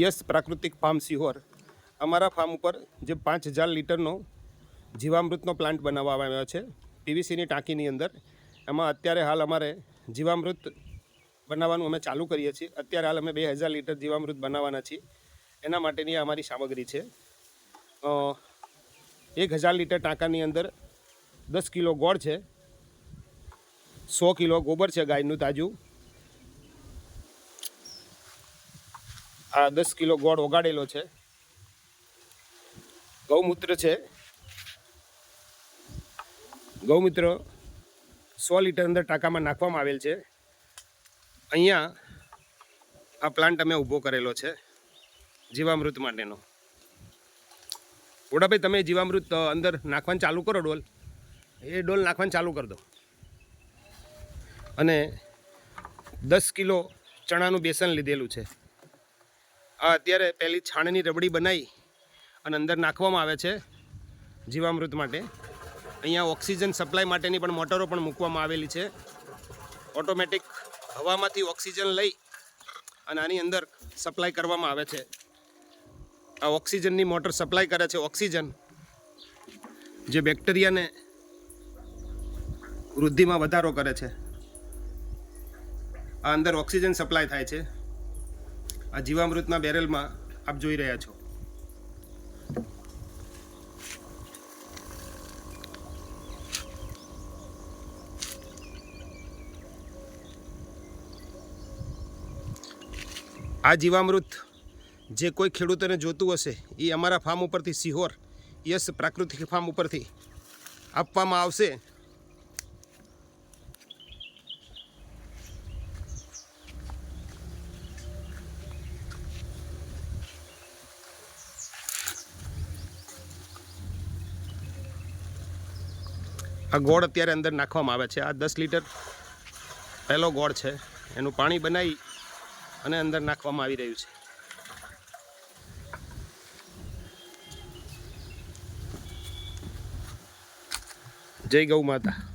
Yes પ્રાકૃતિક farm Sihor. અમારા farm ઉપર જે પાંચ હજાર લીટરનો જીવામૃતનો પ્લાન્ટ બનાવવામાં આવ્યો છે. પીવીસીની ટાંકીની અંદર. એમાં અત્યારે હાલ અમારે જીવામૃત બનાવવાનું અમે ચાલુ કરીએ છીએ. અત્યારે હાલ અમે બે હજાર લીટર જીવામૃત બનાવવાના છીએ. એના માટેની અમારી સામગ્રી છે. એક હજાર લીટર ટાંકાની અંદર દસ કિલો ગોળ છે. સો કિલો ગોબર છે ગાયનું તાજું. આ દસ કિલો ગોળ ઓગાડેલો છે. ગૌમૂત્ર છે. ગૌમૂત્ર સો લીટર અંદર ટાંકામાં નાખવામાં આવેલ છે. અહીંયા આ પ્લાન્ટ અમે ઊભો કરેલો છે જીવામૃત માટેનો. ઓડાભાઈ તમે જીવામૃત અંદર નાખવાનું ચાલુ કરો ડોલ. એ ડોલ નાખવાનું ચાલુ કરી દો. અને દસ કિલો ચણાનું બેસન લીધેલું છે. અત્યારે પહેલી છાણની રબડી બનાવી અને અંદર નાખવામાં આવે છે જીવામૃત માટે. અહીંયા ઓક્સિજન સપ્લાય માટેની પણ મોટરો પણ મૂકવામાં આવેલી છે. ઓટોમેટિક હવામાંથી ઓક્સિજન લઈ અને આની અંદર સપ્લાય કરવામાં આવે છે. આ ઓક્સિજનની મોટર સપ્લાય કરે છે. ઓક્સિજન જે બેક્ટેરિયાને વૃદ્ધિમાં વધારો કરે છે. આ અંદર ઓક્સિજન સપ્લાય થાય છે. આ જીવામૃતના બેરલમાં આપ જોઈ રહ્યા છો. આ જીવામૃત જે કોઈ ખેડૂતોને જોતું હશે, એ અમારા ફાર્મ ઉપરથી સિહોર યસ પ્રાકૃતિક ફાર્મ ઉપરથી આપવામાં આવશે. આ ગોળ અત્યારે અંદર નાખવામાં આવે છે. આ દસ લીટર પહેલો ગોળ છે. એનું પાણી બનાવી અને અંદર નાખવામાં આવી રહ્યું છે. જય ગૌ માતા.